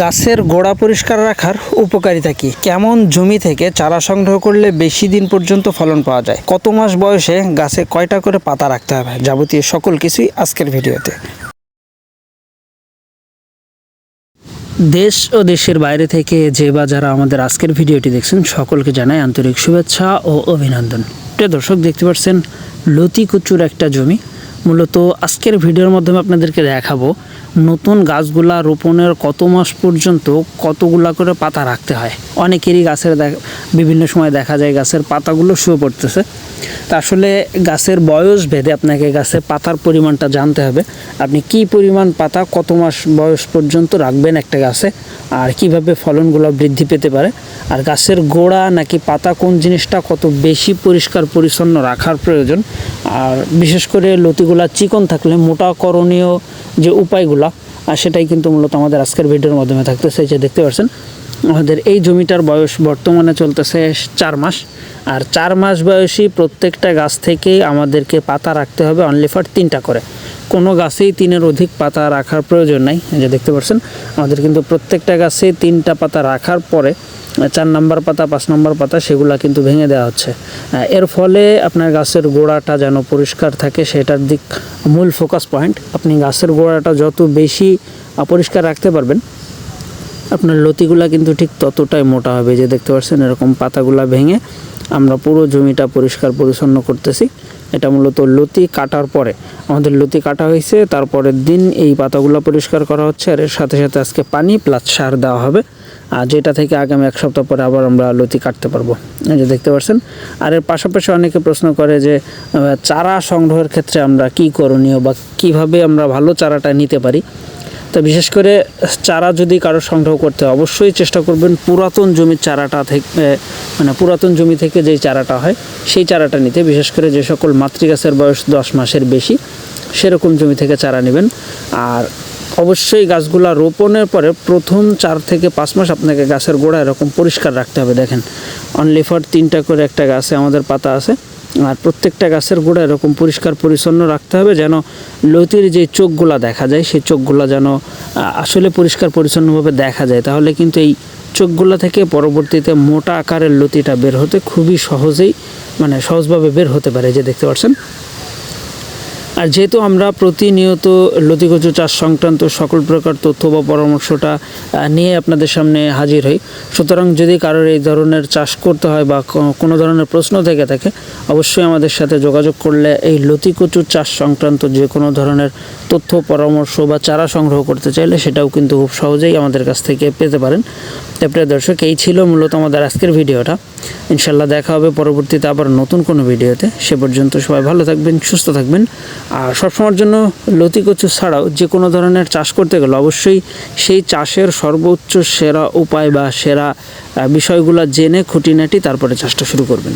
গাছের গোড়া পরিষ্কার রাখার উপকারিতা কি? কেমন জমি থেকে চারা সংগ্রহ করলে বেশি দিন পর্যন্ত ফলন পাওয়া যায়? কত মাস বয়সে গাছে কয়টা করে পাতা রাখতে হবে? যাবতীয় সকল কিছুই আজকের ভিডিওতে। দেশ ও দেশের বাইরে থেকে যে বা যারা আমাদের আজকের ভিডিওটি দেখছেন, সকলকে জানাই আন্তরিক শুভেচ্ছা ও অভিনন্দন। প্রিয় দর্শক, দেখতে পাচ্ছেন লতি কচুর একটা জমি। মূলত আজকের ভিডিওর মাধ্যমে আপনাদেরকে দেখাবো নতুন গাছগুলা রোপণের কত মাস পর্যন্ত কতগুলা করে পাতা রাখতে হয়। অনেকেরই গাছের বিভিন্ন সময় দেখা যায় গাছের পাতাগুলো শুয়ে পড়তেছে। তা আসলে গাছের বয়স ভেদে আপনাকে গাছের পাতার পরিমাণটা জানতে হবে। আপনি কি পরিমাণ পাতা কত মাস বয়স পর্যন্ত রাখবেন একটা গাছে আর কীভাবে ফলনগুলো বৃদ্ধি পেতে পারে? আর গাছের গোড়া নাকি পাতা কোন জিনিসটা কত বেশি পরিষ্কার পরিচ্ছন্ন রাখার প্রয়োজন? আর বিশেষ করে লতিগুলা চিকন থাকলে মোটা করণীয় যে উপায়গুলা আর সেটাই কিন্তু মূলত আমাদের আজকের ভিডিওর মাধ্যমে থাকতেছে। যে দেখতে পাচ্ছেন, আমাদের এই জমিটার বয়স বর্তমানে চলতেছে চার মাস। আর চার মাস বয়সী প্রত্যেকটা গাছ থেকেই আমাদেরকে পাতা রাখতে হবে অনলি ফর তিনটা করে। কোনো গাছেই তিনের অধিক পাতা রাখার প্রয়োজন নাই যে দেখতে পাচ্ছেন। আমাদের কিন্তু প্রত্যেকটা গাছে তিনটা পাতা রাখার পরে, চার নাম্বার পাতা, পাঁচ নাম্বার পাতা সেগুলা কিন্তু ভেঙে দেওয়া হচ্ছে। এর ফলে আপনার গাছের গোড়াটা যেন পরিষ্কার থাকে, সেটার দিক মূল ফোকাস পয়েন্ট আপনি গাছের গোড়াটা যত বেশি পরিষ্কার রাখতে পারবেন আপনার লতিগুলা কিন্তু ঠিক ততটাই মোটা হবে, যে দেখতে পাচ্ছেন এরকম পাতাগুলা ভেঙে আমরা পুরো জমিটা পরিষ্কার পরিচ্ছন্ন করতেছি। এটা মূলত লতি কাটার পরে, আমাদের লতি কাটা হয়েছে তারপরের দিন এই পাতাগুলো পরিষ্কার করা হচ্ছে, আর এর সাথে সাথে আজকে পানি প্লাস সার দেওয়া হবে, আর যেটা থেকে আগামী এক সপ্তাহ পরে আবার আমরা লতি কাটতে পারব। এই যে দেখতে পাচ্ছেন, আর এর পাশাপাশি অনেকে প্রশ্ন করে যে চারা সংগ্রহের ক্ষেত্রে আমরা কি করণীয় বা কীভাবে আমরা ভালো চারাটা নিতে পারি? তো বিশেষ করে চারা যদি কারও সংগ্রহ করতে হয়, অবশ্যই চেষ্টা করবেন পুরাতন জমির চারাটা থেকে মানে পুরাতন জমি থেকে যেই চারাটা হয় সেই চারাটা নিতে। বিশেষ করে যে সকল মাতৃগাছের বয়স দশ মাসের বেশি সেরকম জমি থেকে চারা নেবেন। আর অবশ্যই গাছগুলা রোপণের পরে প্রথম চার থেকে পাঁচ মাস আপনাকে গাছের গোড়া এরকম পরিষ্কার রাখতে হবে। দেখেন অনলি ফর তিনটা করে একটা গাছে আমাদের পাতা আছে। আর প্রত্যেকটা গাছের গোড়া এরকম পরিষ্কার পরিচ্ছন্ন রাখতে হবে যেন লতির যে চোখগুলো দেখা যায়, সেই চোখগুলো যেন আসলে পরিষ্কার পরিচ্ছন্নভাবে দেখা যায়। তাহলে কিন্তু এই চোখগুলো থেকে পরবর্তীতে মোটা আকারের লতিটা বের হতে খুবই সহজেই মানে সহজভাবে বের হতে পারে। যে দেখতে পাচ্ছেন আর যেহেতু আমরা প্রতিনিয়ত লতিকচু চাষ সংক্রান্ত সকল প্রকার তথ্য বা পরামর্শটা নিয়ে আপনাদের সামনে হাজির হই, সুতরাং যদি কারোর এই ধরনের চাষ করতে হয় বা কোনো ধরনের প্রশ্ন থেকে থাকে, অবশ্যই আমাদের সাথে যোগাযোগ করলে এই লতিকচু চাষ সংক্রান্ত যে কোনো ধরনের তথ্য, পরামর্শ বা চারা সংগ্রহ করতে চাইলে সেটাও কিন্তু খুব সহজেই আমাদের কাছ থেকে পেতে পারেন। তারপরে দর্শক, এই ছিল মূলত আমাদের আজকের ভিডিওটা। ইনশাল্লাহ দেখা হবে পরবর্তীতে আবার নতুন কোনো ভিডিওতে। সে পর্যন্ত সবাই ভালো থাকবেন, সুস্থ থাকবেন। আর সবসময়ের জন্য লতি কচু ছাড়াও যে কোনো ধরনের চাষ করতে গেলে অবশ্যই সেই চাষের সর্বোচ্চ সেরা উপায় বা সেরা বিষয়গুলো জেনে খুঁটিনাটি তারপরে চাষটা শুরু করবেন।